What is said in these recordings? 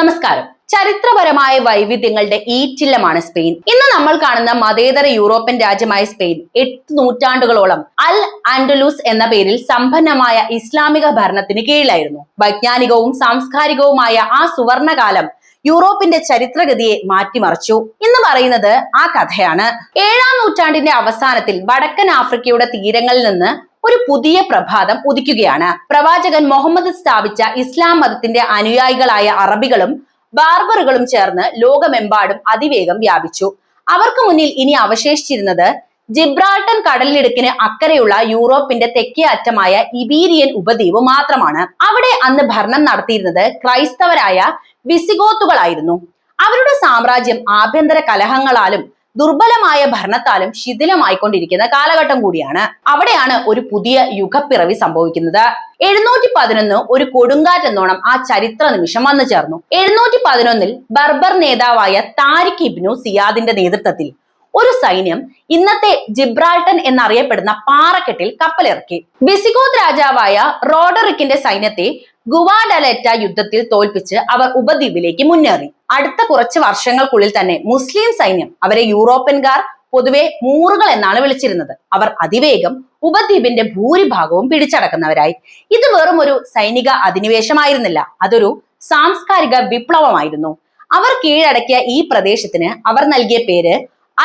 നമസ്കാരം. ചരിത്രപരമായ വൈവിധ്യങ്ങളുടെ ഈറ്റില്ലമാണ് സ്പെയിൻ. ഇന്ന് നമ്മൾ കാണുന്ന മതേതര യൂറോപ്യൻ രാജ്യമായ സ്പെയിൻ എട്ട് നൂറ്റാണ്ടുകളോളം അൽ ആൻഡലൂസ് എന്ന പേരിൽ സമ്പന്നമായ ഇസ്ലാമിക ഭരണത്തിന് കീഴിലായിരുന്നു. വൈജ്ഞാനികവും സാംസ്കാരികവുമായ ആ സുവർണകാലം യൂറോപ്പിന്റെ ചരിത്രഗതിയെ മാറ്റിമറിച്ചു. എന്ന് പറയുന്നത് ആ കഥയാണ്. ഏഴാം നൂറ്റാണ്ടിന്റെ അവസാനത്തിൽ വടക്കൻ ആഫ്രിക്കയുടെ തീരങ്ങളിൽ നിന്ന് ഒരു പുതിയ പ്രഭാതം ഉദിക്കുകയാണ്. പ്രവാചകൻ മുഹമ്മദ് സ്ഥാപിച്ച ഇസ്ലാം മതത്തിന്റെ അനുയായികളായ അറബികളും ബാർബറുകളും ചേർന്ന് ലോകമെമ്പാടും അതിവേഗം വ്യാപിച്ചു. അവർക്ക് മുന്നിൽ ഇനി അവശേഷിച്ചിരുന്നത് ജിബ്രാൾട്ടൻ കടലിടുക്കിന് അക്കരെയുള്ള യൂറോപ്പിന്റെ തെക്കേ അറ്റമായ ഇബീരിയൻ ഉപദ്വീപ് മാത്രമാണ്. അവിടെ അന്ന് ഭരണം നടത്തിയിരുന്നത് ക്രൈസ്തവരായ വിസിഗോത്തുകളായിരുന്നു. അവരുടെ സാമ്രാജ്യം ആഭ്യന്തര കലഹങ്ങളാലും ദുർബലമായ ഭരണത്താലും ശിഥിലമായിക്കൊണ്ടിരിക്കുന്ന കാലഘട്ടം കൂടിയാണ്. അവിടെയാണ് ഒരു പുതിയ യുഗപ്പിറവി സംഭവിക്കുന്നത്. എഴുന്നൂറ്റി പതിനൊന്ന് ഒരു കൊടുങ്കാറ്റെന്നോണം ആ ചരിത്ര നിമിഷം വന്നു ചേർന്നു. എഴുന്നൂറ്റി പതിനൊന്നിൽ ബർബർ നേതാവായ താരിഖ് ഇബ്നു സിയാദിന്റെ നേതൃത്വത്തിൽ ഒരു സൈന്യം ഇന്നത്തെ ജിബ്രാൾട്ടൻ എന്നറിയപ്പെടുന്ന പാറക്കെട്ടിൽ കപ്പലിറക്കി. വിസിഗോത് രാജാവായ റോഡറിക്കിന്റെ സൈന്യത്തെ ഗുവാഡലറ്റ യുദ്ധത്തിൽ തോൽപ്പിച്ച് അവർ ഉപദ്വീപിലേക്ക് മുന്നേറി. അടുത്ത കുറച്ച് വർഷങ്ങൾക്കുള്ളിൽ തന്നെ മുസ്ലിം സൈന്യം അവരെ യൂറോപ്യൻകാർ പൊതുവെ മൂറുകൾ എന്നാണ് വിളിച്ചിരുന്നത്. അവർ അതിവേഗം ഉപദ്വീപിന്റെ ഭൂരിഭാഗവും പിടിച്ചടക്കുന്നവരായി. ഇത് വെറും ഒരു സൈനിക അധിനിവേശമായിരുന്നില്ല. അതൊരു സാംസ്കാരിക വിപ്ലവമായിരുന്നു. അവർ കീഴടക്കിയ ഈ പ്രദേശത്തിന് അവർ നൽകിയ പേര്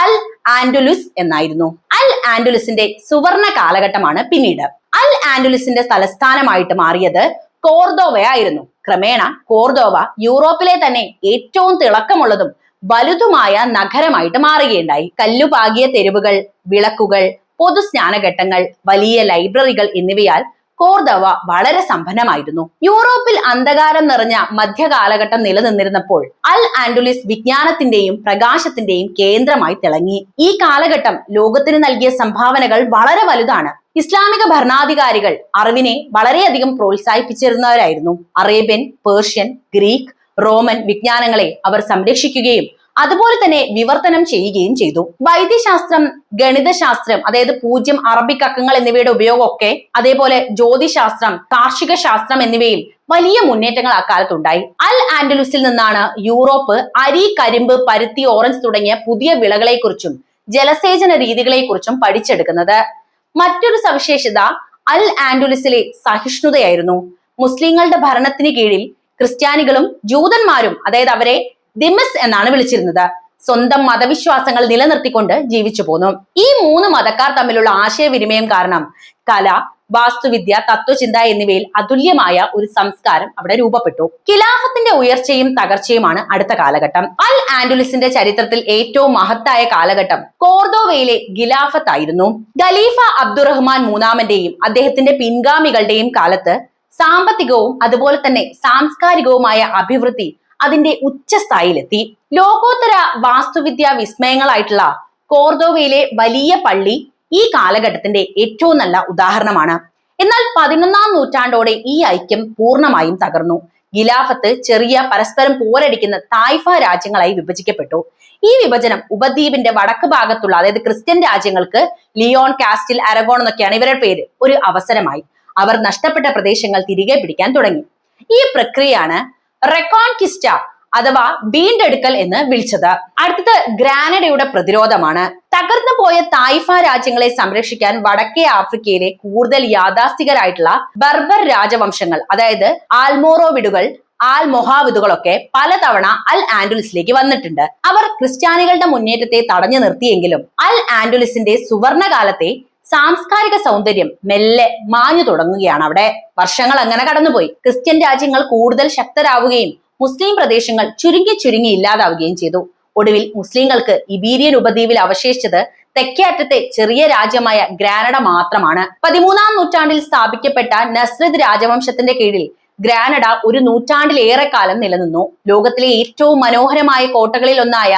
അൽ ആൻഡുലുസ് എന്നായിരുന്നു. അൽ ആൻഡുലുസിന്റെ സുവർണ കാലഘട്ടമാണ് പിന്നീട്. അൽ ആൻഡുലുസിന്റെ തലസ്ഥാനമായിട്ട് മാറിയത് കോർദോവയായിരുന്നു. ക്രമേണ കോർദോവ യൂറോപ്പിലെ തന്നെ ഏറ്റവും തിളക്കമുള്ളതും വലുതുമായ നഗരമായിട്ട് മാറുകയുണ്ടായി. കല്ലുപാകിയ തെരുവുകൾ വിളക്കുകൾ പൊതു സ്നാനഘട്ടങ്ങൾ വലിയ ലൈബ്രറികൾ എന്നിവയാൽ കോർദവ വളരെ സമ്പന്നമായിരുന്നു. യൂറോപ്പിൽ അന്ധകാരം നിറഞ്ഞ മധ്യകാലഘട്ടം നിലനിന്നിരുന്നപ്പോൾ അൽ ആൻഡുലിസ് വിജ്ഞാനത്തിന്റെയും പ്രകാശത്തിന്റെയും കേന്ദ്രമായി തിളങ്ങി. ഈ കാലഘട്ടം ലോകത്തിന് നൽകിയ സംഭാവനകൾ വളരെ വലുതാണ്. ഇസ്ലാമിക ഭരണാധികാരികൾ അറിവിനെ വളരെയധികം പ്രോത്സാഹിപ്പിച്ചിരുന്നവരായിരുന്നു. അറേബ്യൻ പേർഷ്യൻ ഗ്രീക്ക് റോമൻ വിജ്ഞാനങ്ങളെ അവർ സംരക്ഷിക്കുകയും അതുപോലെ തന്നെ വിവർത്തനം ചെയ്യുകയും ചെയ്തു. വൈദ്യശാസ്ത്രം ഗണിതശാസ്ത്രം അതായത് പൂജ്യം അറബിക് അക്കങ്ങൾ എന്നിവയുടെ ഉപയോഗമൊക്കെ അതേപോലെ ജ്യോതിശാസ്ത്രം കാർഷിക ശാസ്ത്രം എന്നിവയിൽ വലിയ മുന്നേറ്റങ്ങൾ അക്കാലത്തുണ്ടായി. അൽ ആൻഡലുസിൽ നിന്നാണ് യൂറോപ്പ് അരി കരിമ്പ് പരുത്തി ഓറഞ്ച് തുടങ്ങിയ പുതിയ വിളകളെക്കുറിച്ചും ജലസേചന രീതികളെക്കുറിച്ചും പഠിച്ചെടുക്കുന്നത്. മറ്റൊരു സവിശേഷത അൽ ആൻഡുലിസിലെ സഹിഷ്ണുതയായിരുന്നു. മുസ്ലിങ്ങളുടെ ഭരണത്തിന് കീഴിൽ ക്രിസ്ത്യാനികളും ജൂതന്മാരും അതായത് അവരെ ദിമസ് എന്നാണ് വിളിച്ചിരുന്നത്. സ്വന്തം മതവിശ്വാസങ്ങൾ നിലനിർത്തിക്കൊണ്ട് ജീവിച്ചു പോന്നു. ഈ മൂന്ന് മതക്കാർ തമ്മിലുള്ള ആശയവിനിമയം കാരണം കല വാസ്തുവിദ്യ തത്വചിന്ത എന്നിവയിൽ അതുല്യമായ ഒരു സംസ്കാരം അവിടെ രൂപപ്പെട്ടു. ഖിലാഫത്തിന്റെ ഉയർച്ചയും തകർച്ചയുമാണ് അടുത്ത കാലഘട്ടം. അൽ ആൻഡുലിസിന്റെ ചരിത്രത്തിൽ ഏറ്റവും മഹത്തായ കാലഘട്ടം കോർദോവയിലെ ഖിലാഫത്ത് ആയിരുന്നു ഖലീഫ അബ്ദുറഹ്മാൻ മൂന്നാമന്റെയും അദ്ദേഹത്തിന്റെ പിൻഗാമികളുടെയും കാലത്ത് സാമ്പത്തികവും അതുപോലെ തന്നെ സാംസ്കാരികവുമായ അഭിവൃദ്ധി അതിന്റെ ഉച്ചസ്ഥായിലെത്തി. ലോകോത്തര വാസ്തുവിദ്യാ വിസ്മയങ്ങളായിട്ടുള്ള കോർദോവയിലെ വലിയ പള്ളി ഈ കാലഘട്ടത്തിന്റെ ഏറ്റവും നല്ല ഉദാഹരണമാണ്. എന്നാൽ പതിനൊന്നാം നൂറ്റാണ്ടോടെ ഈ ഐക്യം പൂർണമായും തകർന്നു. ഗിലാഫത്ത് ചെറിയ പരസ്പരം പോരടിക്കുന്ന തായ്ഫ രാജ്യങ്ങളായി വിഭജിക്കപ്പെട്ടു. ഈ വിഭജനം ഉപദ്വീപിന്റെ വടക്ക് ഭാഗത്തുള്ള അതായത് ക്രിസ്ത്യൻ രാജ്യങ്ങൾക്ക് ലിയോൺ കാസ്റ്റിൽ അരഗോൺ എന്നൊക്കെയാണ് ഇവരുടെ പേര് ഒരു അവസരമായി. അവർ നഷ്ടപ്പെട്ട പ്രദേശങ്ങൾ തിരികെ പിടിക്കാൻ തുടങ്ങി. ഈ പ്രക്രിയയാണ് റെക്കോൺകിസ്റ്റ അഥവാ വീണ്ടെടുക്കൽ എന്ന് വിളിച്ചത്. അടുത്തത് ഗ്രാനഡയുടെ പ്രതിരോധമാണ്. തകർന്നു പോയ തായ്ഫ രാജ്യങ്ങളെ സംരക്ഷിക്കാൻ വടക്കേ ആഫ്രിക്കയിലെ കൂടുതൽ യാഥാസ്ഥികരായിട്ടുള്ള ബർബർ രാജവംശങ്ങൾ അതായത് ആൽമോറോവിഡുകൾ ആൽ മൊഹാവിദുകളൊക്കെ പലതവണ അൽ ആൻഡുലിസിലേക്ക് വന്നിട്ടുണ്ട്. അവർ ക്രിസ്ത്യാനികളുടെ മുന്നേറ്റത്തെ തടഞ്ഞു നിർത്തിയെങ്കിലും അൽ ആൻഡുലിസിന്റെ സുവർണകാലത്തെ സാംസ്കാരിക സൗന്ദര്യം മെല്ലെ മാഞ്ഞു തുടങ്ങുകയാണ്. അവിടെ വർഷങ്ങൾ അങ്ങനെ കടന്നുപോയി. ക്രിസ്ത്യൻ രാജ്യങ്ങൾ കൂടുതൽ ശക്തരാവുകയും മുസ്ലിം പ്രദേശങ്ങൾ ചുരുങ്ങി ചുരുങ്ങി ഇല്ലാതാവുകയും ചെയ്തു. ഒടുവിൽ മുസ്ലിങ്ങൾക്ക് ഇബീരിയൻ ഉപദ്വീപിൽ അവശേഷിച്ചത് തെക്കേ അറ്റത്തെ ചെറിയ രാജ്യമായ ഗ്രാനഡ മാത്രമാണ്. പതിമൂന്നാം നൂറ്റാണ്ടിൽ സ്ഥാപിക്കപ്പെട്ട നസ്രദ് രാജവംശത്തിന്റെ കീഴിൽ ഗ്രാനഡ ഒരു നൂറ്റാണ്ടിലേറെ കാലം നിലനിന്നു. ലോകത്തിലെ ഏറ്റവും മനോഹരമായ കോട്ടകളിൽ ഒന്നായ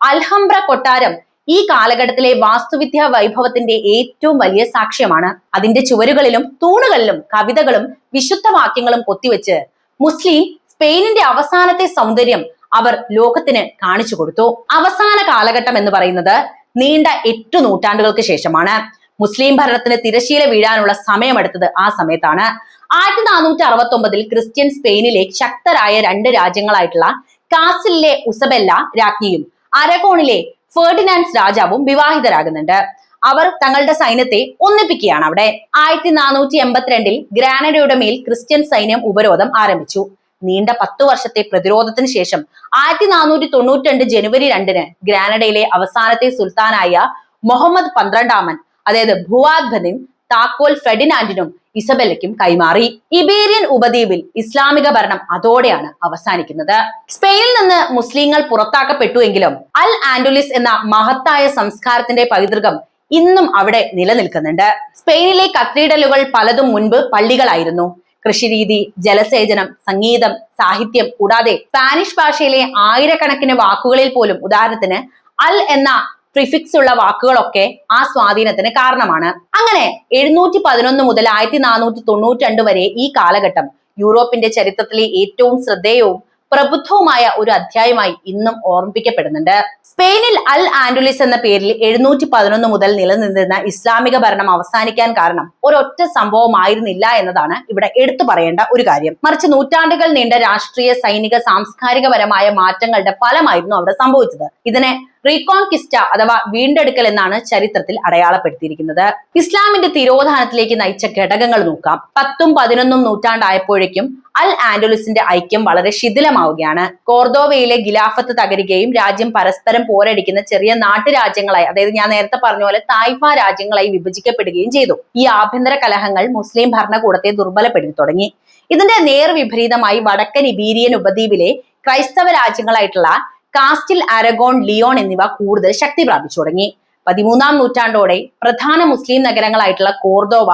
അൽഹംബ്ര കൊട്ടാരം ഈ കാലഘട്ടത്തിലെ വാസ്തുവിദ്യാ വൈഭവത്തിന്റെ ഏറ്റവും വലിയ സാക്ഷ്യമാണ് അതിന്റെ ചുവരുകളിലും തൂണുകളിലും കവിതകളും വിശുദ്ധ വാക്യങ്ങളും കൊത്തിവെച്ച് മുസ്ലിം സ്പെയിനിന്റെ അവസാനത്തെ സൗന്ദര്യം അവർ ലോകത്തിന് കാണിച്ചു കൊടുത്തു. അവസാന കാലഘട്ടം എന്ന് പറയുന്നത് നീണ്ട എട്ടു നൂറ്റാണ്ടുകൾക്ക് ശേഷമാണ്. മുസ്ലിം ഭരണത്തിന് തിരശീല വീഴാനുള്ള സമയമെടുത്തത് ആ സമയത്താണ്. ആയിരത്തി നാനൂറ്റി അറുപത്തി ഒമ്പതിൽ ക്രിസ്ത്യൻ സ്പെയിനിലെ ശക്തരായ രണ്ട് രാജ്യങ്ങളായിട്ടുള്ള കാസിലെ ഉസബെല്ല രാജ്ഞിയും അരഗോണിലെ ഫെർഡിനാൻഡ്സ് രാജാവും വിവാഹിതരാകുന്നുണ്ട്. അവർ തങ്ങളുടെ സൈന്യത്തെ ഒന്നിപ്പിക്കുകയാണ് അവിടെ. ആയിരത്തി നാനൂറ്റി എൺപത്തിരണ്ടിൽ ഗ്രാനഡയുടെ മേൽ ക്രിസ്ത്യൻ സൈന്യം ഉപരോധം ആരംഭിച്ചു. നീണ്ട പത്തു വർഷത്തെ പ്രതിരോധത്തിന് ശേഷം ആയിരത്തി നാനൂറ്റി തൊണ്ണൂറ്റി രണ്ട് ജനുവരി രണ്ടിന് ഗ്രാനഡയിലെ അവസാനത്തെ സുൽത്താനായ മുഹമ്മദ് പന്ത്രണ്ടാമൻ അതായത് ഭുവാദ് ബദിൻ താക്കോൽ ഫെഡിനാൻഡിനും ഇസബെല്ലയ്ക്കും കൈമാറി. ഇബേരിയൻ ഉപദ്വീപിൽ ഇസ്ലാമിക ഭരണം അതോടെയാണ് അവസാനിക്കുന്നത്. സ്പെയിനിൽ നിന്ന് മുസ്ലിങ്ങൾ പുറത്താക്കപ്പെട്ടുവെങ്കിലും അൽ ആൻഡുലിസ് എന്ന മഹത്തായ സംസ്കാരത്തിന്റെ പൈതൃകം ഇന്നും അവിടെ നിലനിൽക്കുന്നുണ്ട്. സ്പെയിനിലെ കത്തീഡലുകൾ പലതും മുൻപ് പള്ളികളായിരുന്നു. കൃഷിരീതി ജലസേചനം സംഗീതം സാഹിത്യം കൂടാതെ സ്പാനിഷ് ഭാഷയിലെ ആയിരക്കണക്കിന് വാക്കുകളിൽ പോലും ഉദാഹരണത്തിന് അൽ എന്ന പ്രിഫിക്സ് ഉള്ള വാക്കുകളൊക്കെ ആ സ്വാധീനത്തിന് കാരണമാണ്. അങ്ങനെ എഴുന്നൂറ്റി പതിനൊന്ന് മുതൽ ആയിരത്തി നാനൂറ്റി തൊണ്ണൂറ്റി രണ്ട് വരെ ഈ കാലഘട്ടം യൂറോപ്പിന്റെ ചരിത്രത്തിലെ ഏറ്റവും ശ്രദ്ധേയവും പ്രബുദ്ധവുമായ ഒരു അധ്യായമായി ഇന്നും ഓർമ്മിപ്പിക്കപ്പെടുന്നുണ്ട്. സ്പെയിനിൽ അൽ ആൻഡുലിസ് എന്ന പേരിൽ എഴുന്നൂറ്റി പതിനൊന്ന് മുതൽ നിലനിന്നിരുന്ന ഇസ്ലാമിക ഭരണം അവസാനിക്കാൻ കാരണം ഒരൊറ്റ സംഭവമായിരുന്നില്ല എന്നതാണ് ഇവിടെ എടുത്തു പറയേണ്ട ഒരു കാര്യം. മറിച്ച് നൂറ്റാണ്ടുകൾ നീണ്ട രാഷ്ട്രീയ സൈനിക സാംസ്കാരികപരമായ മാറ്റങ്ങളുടെ ഫലമായിരുന്നു അവിടെ സംഭവിച്ചത്. ഇതിനെ റീകോൺകിസ്റ്റ അഥവാ വീണ്ടെടുക്കൽ എന്നാണ് ചരിത്രത്തിൽ അടയാളപ്പെടുത്തിയിരിക്കുന്നത്. ഇസ്ലാമിന്റെ തിരോധാനത്തിലേക്ക് നയിച്ച ഘടകങ്ങൾ നോക്കാം. പത്തും പതിനൊന്നും നൂറ്റാണ്ടായപ്പോഴേക്കും അൽ ആൻഡലുസിന്റെ ഐക്യം വളരെ ശിഥിലമാവുകയാണ്. കോർദോവയിലെ ഗിലാഫത്ത് തകരുകയും രാജ്യം പരസ്പരം പോരടിക്കുന്ന ചെറിയ നാട്ടുരാജ്യങ്ങളായി അതായത് ഞാൻ നേരത്തെ പറഞ്ഞ പോലെ തായ്ഫ രാജ്യങ്ങളായി വിഭജിക്കപ്പെടുകയും ചെയ്തു. ഈ ആഭ്യന്തര കലഹങ്ങൾ മുസ്ലിം ഭരണകൂടത്തെ ദുർബലപ്പെടുത്തി തുടങ്ങി. ഇതിന്റെ നേർവിപരീതമായി വടക്കൻ ഇബീരിയൻ ഉപദ്വീപിലെ ക്രൈസ്തവ രാജ്യങ്ങളായിട്ടുള്ള കാസ്റ്റിൽ അരഗോൺ ലിയോൺ എന്നിവ കൂടുതൽ ശക്തി പ്രാപിച്ചു തുടങ്ങി. പതിമൂന്നാം നൂറ്റാണ്ടോടെ പ്രധാന മുസ്ലിം നഗരങ്ങളായിട്ടുള്ള കോർദോവ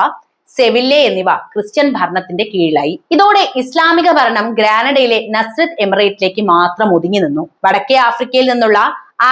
സെവില്ലെ എന്നിവ ക്രിസ്ത്യൻ ഭരണത്തിന്റെ കീഴിലായി. ഇതോടെ ഇസ്ലാമിക ഭരണം ഗ്രാനഡയിലെ നസ്രത്ത് എമിറേറ്റിലേക്ക് മാത്രം ഒതുങ്ങി നിന്നു. വടക്കേ ആഫ്രിക്കയിൽ നിന്നുള്ള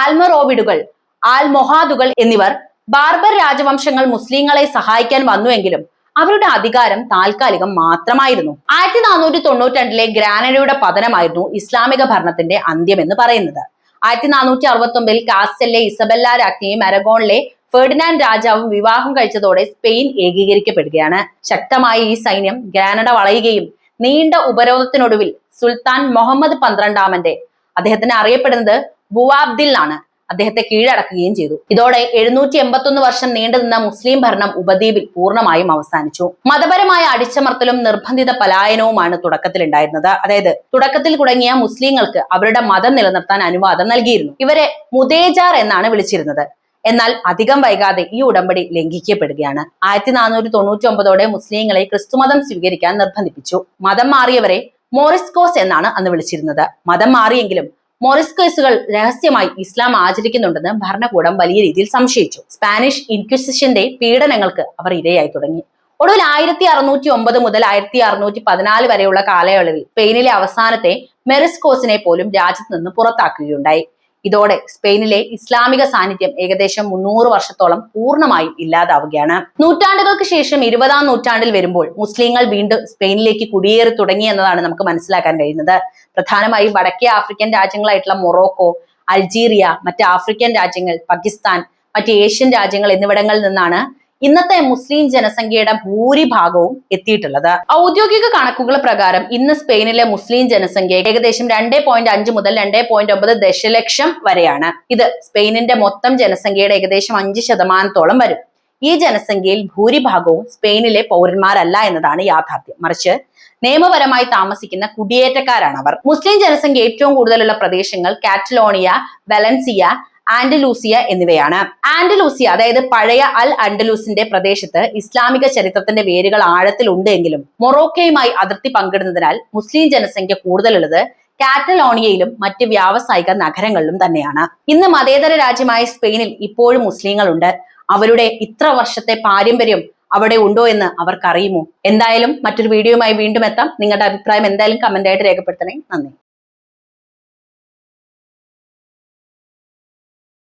ആൽമറോവിഡുകൾ ആൽമൊഹാദുകൾ എന്നിവർ ബാർബർ രാജവംശങ്ങൾ മുസ്ലിങ്ങളെ സഹായിക്കാൻ വന്നുവെങ്കിലും അവരുടെ അധികാരം താൽക്കാലികം മാത്രമായിരുന്നു. ആയിരത്തി നാനൂറ്റി തൊണ്ണൂറ്റി രണ്ടിലെ ഗ്രാനഡയുടെ പതനമായിരുന്നു ഇസ്ലാമിക ഭരണത്തിന്റെ അന്ത്യം എന്ന് പറയുന്നത്. ആയിരത്തി നാനൂറ്റി അറുപത്തി ഒമ്പതിൽ കാസ്റ്റലിലെ ഇസബെല്ല രാജ്ഞിയും അരഗോണിലെ ഫെർഡിനാൻഡ് രാജാവും വിവാഹം കഴിച്ചതോടെ സ്പെയിൻ ഏകീകരിക്കപ്പെടുകയാണ്. ശക്തമായി ഈ സൈന്യം ഗ്രാനഡ വളയുകയും നീണ്ട ഉപരോധത്തിനൊടുവിൽ സുൽത്താൻ മുഹമ്മദ് പന്ത്രണ്ടാമന്റെ അദ്ദേഹത്തിന് അറിയപ്പെടുന്നത് ബുവാബ്ദിൽ ആണ്. അദ്ദേഹത്തെ കീഴടക്കുകയും ചെയ്തു. ഇതോടെ എഴുന്നൂറ്റി എൺപത്തൊന്ന് വർഷം നീണ്ടുനിന്ന മുസ്ലിം ഭരണം ഉപദ്വീപിൽ പൂർണമായും അവസാനിച്ചു. മതപരമായ അടിച്ചമർത്തലും നിർബന്ധിത പലായനവുമാണ് തുടക്കത്തിൽ ഉണ്ടായിരുന്നത് അതായത് തുടക്കത്തിൽ തുടങ്ങിയ മുസ്ലിങ്ങൾക്ക് അവരുടെ മതം നിലനിർത്താൻ അനുവാദം നൽകിയിരുന്നു. ഇവരെ മുതേജാർ എന്നാണ് വിളിച്ചിരുന്നത്. എന്നാൽ അധികം വൈകാതെ ഈ ഉടമ്പടി ലംഘിക്കപ്പെടുകയാണ്. ആയിരത്തി നാനൂറ്റി തൊണ്ണൂറ്റി ഒമ്പതോടെ മുസ്ലിങ്ങളെ ക്രിസ്തുമതം സ്വീകരിക്കാൻ നിർബന്ധിപ്പിച്ചു. മതം മാറിയവരെ മോറിസ്കോസ് എന്നാണ് അന്ന് വിളിച്ചിരുന്നത്. മതം മാറിയെങ്കിലും മൊറിസ്കോസുകൾ രഹസ്യമായി ഇസ്ലാം ആചരിക്കുന്നുണ്ടെന്ന് ഭരണകൂടം വലിയ രീതിയിൽ സംശയിച്ചു. സ്പാനിഷ് ഇൻക്വിസിഷന്റെ പീഡനങ്ങൾക്ക് അവർ ഇരയായി തുടങ്ങി. ഒടുവിൽ ആയിരത്തി അറുന്നൂറ്റി ഒമ്പത് മുതൽ ആയിരത്തി അറുന്നൂറ്റി പതിനാല് വരെയുള്ള കാലയളവിൽ സ്പെയിനിലെ അവസാനത്തെ മെറിസ്കോസിനെ പോലും രാജ്യത്ത് നിന്ന് പുറത്താക്കുകയുണ്ടായി. ഇതോടെ സ്പെയിനിലെ ഇസ്ലാമിക സാന്നിധ്യം ഏകദേശം മുന്നൂറ് വർഷത്തോളം പൂർണമായും ഇല്ലാതാവുകയാണ്. നൂറ്റാണ്ടുകൾക്ക് ശേഷം ഇരുപതാം നൂറ്റാണ്ടിൽ വരുമ്പോൾ മുസ്ലിങ്ങൾ വീണ്ടും സ്പെയിനിലേക്ക് കുടിയേറി തുടങ്ങി എന്നതാണ് നമുക്ക് മനസ്സിലാക്കാൻ കഴിയുന്നത്. പ്രധാനമായും വടക്കേ ആഫ്രിക്കൻ രാജ്യങ്ങളായിട്ടുള്ള മൊറോക്കോ അൾജീരിയ മറ്റ് ആഫ്രിക്കൻ രാജ്യങ്ങൾ പാകിസ്ഥാൻ മറ്റ് ഏഷ്യൻ രാജ്യങ്ങൾ എന്നിവിടങ്ങളിൽ നിന്നാണ് ഇന്നത്തെ മുസ്ലിം ജനസംഖ്യയുടെ ഭൂരിഭാഗവും എത്തിയിട്ടുള്ളത്. ഔദ്യോഗിക കണക്കുകൾ പ്രകാരം ഇന്ന് സ്പെയിനിലെ മുസ്ലിം ജനസംഖ്യ ഏകദേശം രണ്ടേ പോയിന്റ് അഞ്ച് മുതൽ രണ്ടേ പോയിന്റ് ഒമ്പത് ദശലക്ഷം വരെയാണ്. ഇത് സ്പെയിനിന്റെ മൊത്തം ജനസംഖ്യയുടെ ഏകദേശം അഞ്ച് ശതമാനത്തോളം വരും. ഈ ജനസംഖ്യയിൽ ഭൂരിഭാഗവും സ്പെയിനിലെ പൗരന്മാരല്ല എന്നതാണ് യാഥാർത്ഥ്യം. മറിച്ച് നിയമപരമായി താമസിക്കുന്ന കുടിയേറ്റക്കാരാണ് അവർ. മുസ്ലിം ജനസംഖ്യ ഏറ്റവും കൂടുതലുള്ള പ്രദേശങ്ങൾ കാറ്റലോണിയ വലൻസിയ ആൻഡലൂസിയ എന്നിവയാണ്. ആൻഡലൂസിയ അതായത് പഴയ അൽ അൻഡലൂസിന്റെ പ്രദേശത്ത് ഇസ്ലാമിക ചരിത്രത്തിന്റെ വേരുകൾ ആഴത്തിലുണ്ട് എങ്കിലും മൊറോക്കയുമായി അതിർത്തി പങ്കിടുന്നതിനാൽ മുസ്ലിം ജനസംഖ്യ കൂടുതലുള്ളത് കാറ്റലോണിയയിലും മറ്റ് വ്യാവസായിക നഗരങ്ങളിലും തന്നെയാണ്. ഇന്ന് മതേതര രാജ്യമായ സ്പെയിനിൽ ഇപ്പോഴും മുസ്ലിങ്ങളുണ്ട്. അവരുടെ ഇത്ര വർഷത്തെ പാരമ്പര്യം അവിടെ ഉണ്ടോ എന്ന് അവർക്കറിയുമോ? എന്തായാലും മറ്റൊരു വീഡിയോയുമായി വീണ്ടും എത്താം. നിങ്ങളുടെ അഭിപ്രായം എന്തായാലും കമന്റ് ആയിട്ട് രേഖപ്പെടുത്തണേ. നന്ദി.